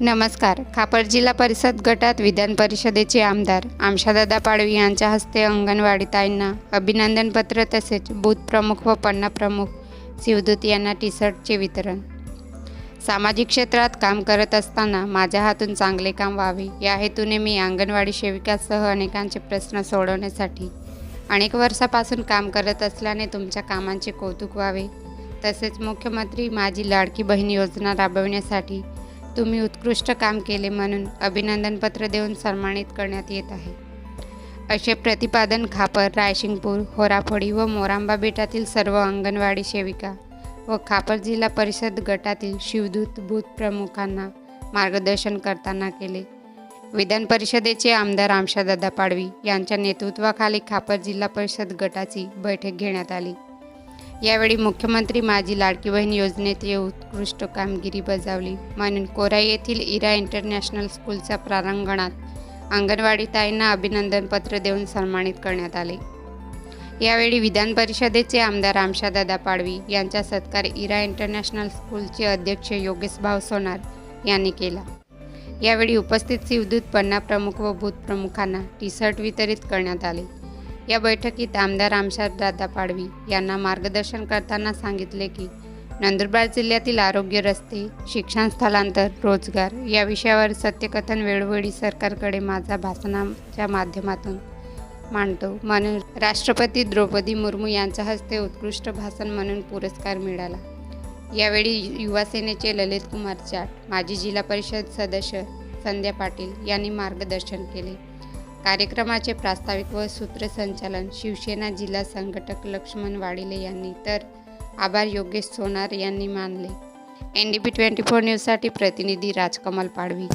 नमस्कार. खापर जिल्हा परिषद गटात विधान परिषदेचे आमदार आमशादादा पाडवी यांच्या हस्ते अंगणवाडी ताईंना अभिनंदनपत्र तसेच बूथ प्रमुख व पन्ना प्रमुख शिवदूत यांना टी शर्टचे वितरण. सामाजिक क्षेत्रात काम करत असताना माझ्या हातून चांगले काम व्हावे या हेतूने मी अंगणवाडी सेविकासह अनेकांचे प्रश्न सोडवण्यासाठी अनेक वर्षापासून काम करत असल्याने तुमच्या कामांचे कौतुक व्हावे. तसेच मुख्यमंत्री माझी लाडकी बहीण योजना राबविण्यासाठी तुम्ही उत्कृष्ट काम केले म्हणून अभिनंदनपत्र देऊन सन्मानित करण्यात येत आहे. असे प्रतिपादन खापर रायशिंगपूर होराफोडी व मोरांबा बेटातील सर्व अंगणवाडी सेविका व खापर जिल्हा परिषद गटातील शिवदूत बूथ प्रमुखांना मार्गदर्शन करताना केले. विधान परिषदेचे आमदार आमशादादा पाडवी यांच्या नेतृत्वाखाली खापर जिल्हा परिषद गटाची बैठक घेण्यात आली. यावेळी मुख्यमंत्री माझी लाडकी बहीण योजनेत ये उत्कृष्ट कामगिरी बजावली. म्हणून कोराई येथील इरा इंटरनॅशनल स्कूलच्या प्रारंगणात अंगणवाडी ताईंना अभिनंदनपत्र देऊन सन्मानित करण्यात आले. यावेळी विधान परिषदेचे आमदार आमशादादा पाडवी यांचा सत्कार इरा इंटरनॅशनल स्कूलचे अध्यक्ष योगेश भाव सोनार यांनी केला. यावेळी उपस्थित शिवदूत पन्ना प्रमुख व बूथ प्रमुखांना टी शर्ट वितरित करण्यात आले. या बैठकीत आमदार दादा पाडवी यांना मार्गदर्शन करताना सांगितले की नंदुरबार जिल्ह्यातील आरोग्य रस्ते शिक्षण स्थलांतर रोजगार या विषयावर सत्यकथन वेळोवेळी सरकारकडे माझा भाषणाच्या माध्यमातून मांडतो. म्हणून राष्ट्रपती द्रौपदी मुर्मू यांच्या हस्ते उत्कृष्ट भाषण म्हणून पुरस्कार मिळाला. यावेळी युवा सेनेचे ललित कुमार जाट माजी जिल्हा परिषद सदस्य संध्या पाटील यांनी मार्गदर्शन केले. कार्यक्रमाचे प्रास्ताविक व सूत्रसंचालन शिवसेना जिल्हा संघटक लक्ष्मण वाडिले यांनी तर आभार योगेश सोनार यांनी मानले. N D P twenty four न्यूजसाठी प्रतिनिधी राजकमल पाडवी.